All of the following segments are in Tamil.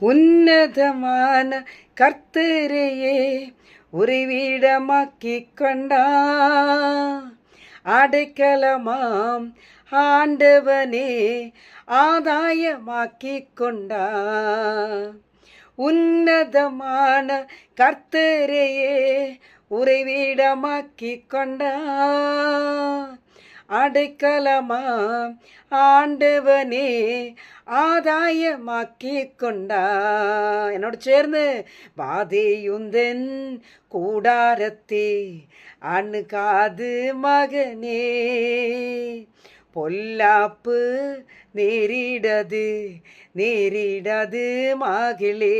உன்னதமான கர்த்தரையே உறைவிடமாக்கி கொண்டா அடைக்கலமாம் ஆண்டவனே ஆதாயமாக்கி கொண்டா உன்னதமான கர்த்தரையே உறைவிடமாக்கி கொண்டா அடைக்கலமா ஆண்டவனே ஆதாயமாக்கி கொண்டா என்னோட சேர்ந்து வாதியுந்தன் கூடாரத்தே அணுகாது மகனே பொல்லாப்பு நேரிடது நேரிடது மகளே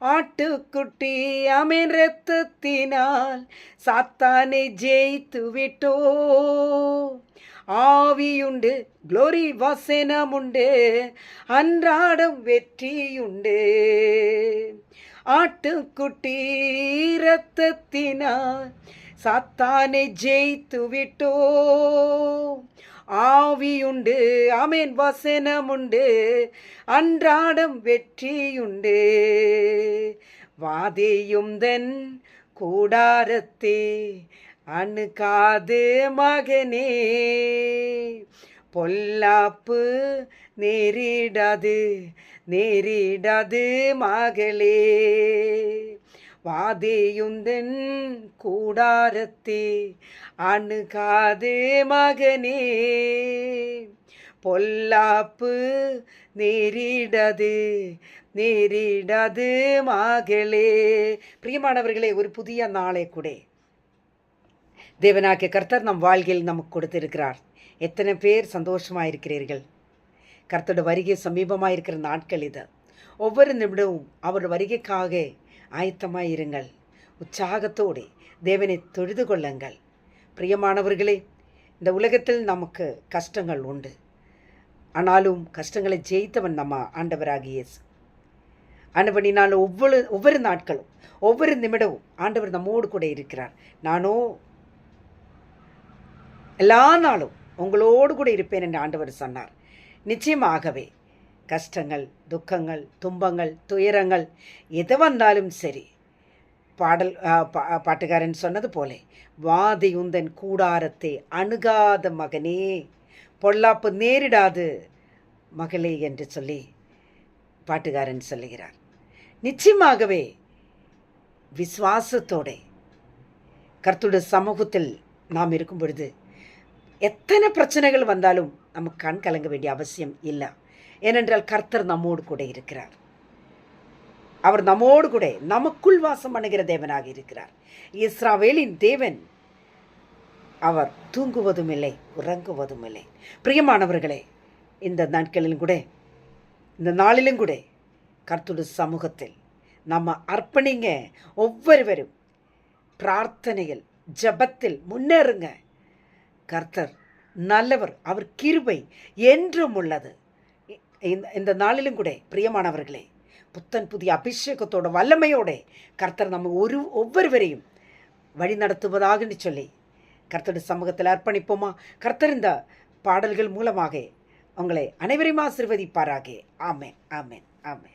ஆட்டுக்குட்டி அமீன் ரத்தத்தினால் சாத்தானை ஜெயித்து விட்டோ. ஆவியுண்டு குளோரி க்ளோரி வசனமுண்டு அன்றாடம் வெற்றியுண்டு. ஆட்டுக்குட்டி ரத்தத்தினால் சாத்தானை ஜெயித்து விட்டோ. ஆவியுண்டு ஆமேன் வசனமுண்டு அன்றாடம் வெற்றியுண்டு. வாதியும் தன் கூடாரத்தே அணுகாது மகனே. பொல்லாப்பு நேரிடாது நேரிடாது மகளே. வாதியுந்தன் கூடாரத்தே அணுகாது மகனே பொல்லாப்பு நேரிடது நேரிடது மகளே பிரியமானவர்களே ஒரு புதிய நாளை கூட தேவனாகிய கர்த்தர் நம் வாழ்க்கையில் நமக்கு கொடுத்திருக்கிறார் எத்தனை பேர் சந்தோஷமாக இருக்கிறீர்கள் கர்த்தரோட வருகை சமீபமாக இருக்கிற நாட்கள் இது ஒவ்வொரு நிமிடமும் அவர் வருகைக்காக ஆயத்தமாக இருங்கள். உற்சாகத்தோடு தேவனை தொழுது கொள்ளுங்கள். பிரியமானவர்களே இந்த உலகத்தில் நமக்கு கஷ்டங்கள் உண்டு. ஆனாலும் கஷ்டங்களை ஜெயித்தவன் நம்ம ஆண்டவராகிய இயேசு. ஆண்டவனினால் ஒவ்வொரு ஒவ்வொரு நாட்களும் ஒவ்வொரு நிமிடமும் ஆண்டவர் நம்மோடு கூட இருக்கிறார். நானோ எல்லா நாளும் உங்களோடு கூட இருப்பேன் என்று ஆண்டவர் சொன்னார். நிச்சயமாகவே கஷ்டங்கள் துக்கங்கள் துன்பங்கள் துயரங்கள் எது வந்தாலும் சரி. பாடல் பாட்டுக்காரன் சொன்னது போலே வாதி உந்தன் கூடாரத்தை அணுகாத மகனே பொல்லாப்பு நேரிடாது மகளே என்று சொல்லி பாட்டுக்காரன் சொல்லுகிறார். நிச்சயமாகவே விசுவாசத்தோட கர்த்தருடைய சமூகத்தில் நாம் இருக்கும் பொழுது எத்தனை பிரச்சனைகள் வந்தாலும் நமக்கு கண் கலங்க வேண்டிய அவசியம் இல்லை. ஏனென்றால் கர்த்தர் நம்மோடு கூட இருக்கிறார். அவர் நம்மோடு கூட நமக்குள் வாசம் பண்ணுகிற தேவனாக இருக்கிறார். இஸ்ராவேலின் தேவன் அவர் தூங்குவதும் இல்லை உறங்குவதும் இல்லை பிரியமானவர்களே இந்த நாட்களிலும் கூட இந்த நாளிலும் கூட கர்த்தருடைய சமூகத்தில் நம்ம அர்ப்பணிங்க. ஒவ்வொருவரும் பிரார்த்தனையில் ஜபத்தில் முன்னேறுங்க. கர்த்தர் நல்லவர் அவர் கிருபை என்றும் உள்ளது. இந்த இந்த நாளிலும் கூட பிரியமானவர்களே புத்தன் புதிய அபிஷேகத்தோட வல்லமையோட கர்த்தர் நம்ம ஒரு ஒவ்வொருவரையும் வழி நடத்துவதாக சொல்லி கர்த்தருடைய சமூகத்தில் அர்ப்பணிப்போமா? கர்த்தர் இந்த பாடல்கள் மூலமாக உங்களை அனைவரையும் ஆசிர்வதிப்பாராக. ஆமேன் ஆமேன் ஆமேன்.